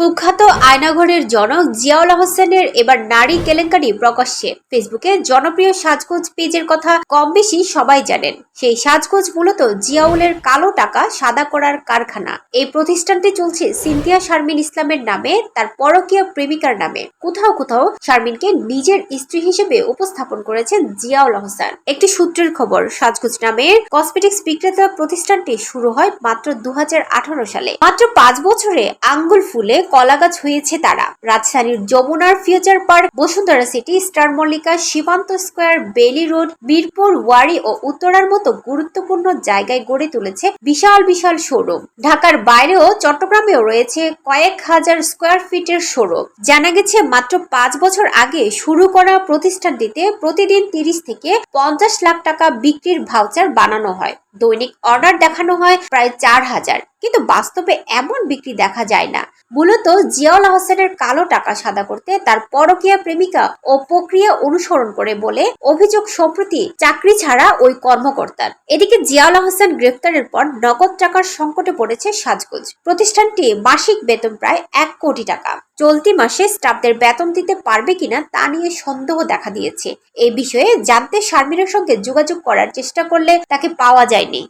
কুখ্যাত আয়নাঘরের জনক জিয়াউল হোসেনের এবার নারী কেলেঙ্কারি প্রকাশ্যে। ফেসবুকে জনপ্রিয় সাজগোজ পেজের কথা কম বেশি সবাই জানেন। সেই সাজগোজ মূলত জিয়াউলের কালো টাকা সাদা করার কারখানা। এই প্রতিষ্ঠানটি চলছে সিনথিয়া শারমিন ইসলামের নামে, তার পরকীয় প্রেমিকার নামে। কোথাও কোথাও শারমিনকে নিজের স্ত্রী হিসেবে উপস্থাপন করেছেন জিয়াউল হোসেন একটি সূত্রের খবর, সাজগোজ নামের কসমেটিক্স বিক্রেতা প্রতিষ্ঠানটি শুরু হয় মাত্র দু হাজার আঠারো সালে। মাত্র পাঁচ বছরে আঙ্গুল ফুলে কলাগাছ হয়েছে তারা। রাজধানীর যমুনার Future Park, Bashundhara City, Star Mallika, Simanta Square, বেলি রোড বীরপুর ওয়ারি ও উত্তরার মতো গুরুত্বপূর্ণ জায়গায় গড়ে তুলেছে বিশাল বিশাল শোরুম। ঢাকার বাইরেও চট্টগ্রামেও রয়েছে কয়েক হাজার স্কোয়ার ফিটের শোরুম। জানা গেছে, মাত্র পাঁচ বছর আগে শুরু করা প্রতিষ্ঠানটিতে প্রতিদিন তিরিশ থেকে পঞ্চাশ লাখ টাকা বিক্রির ভাউচার বানানো হয়। দৈনিক অর্ডার দেখানো হয় প্রায় চার হাজার। কিন্তু বাস্তবে এমন বিক্রি দেখা যায় না। মূলত জিয়াউল হোসেনের কালো টাকা সাদা করতে তার পরকীয়া প্রেমিকা ও প্রক্রিয়া অনুসরণ করে বলে অভিযোগ সম্প্রতি চাকরি ছাড়া ওই কর্মকর্তার। এদিকে জিয়াউল হোসেন গ্রেফতারের পর নগদ টাকার সংকটে পড়েছে সাজগোজ। প্রতিষ্ঠানটি মাসিক বেতন প্রায় এক কোটি টাকা। চলতি মাসে স্টাফদের বেতন দিতে পারবে কিনা তা নিয়ে সন্দেহ দেখা দিয়েছে। এই বিষয়ে জানতে শারমিনের সঙ্গে যোগাযোগ করার চেষ্টা করলে তাকে পাওয়া যায়নি।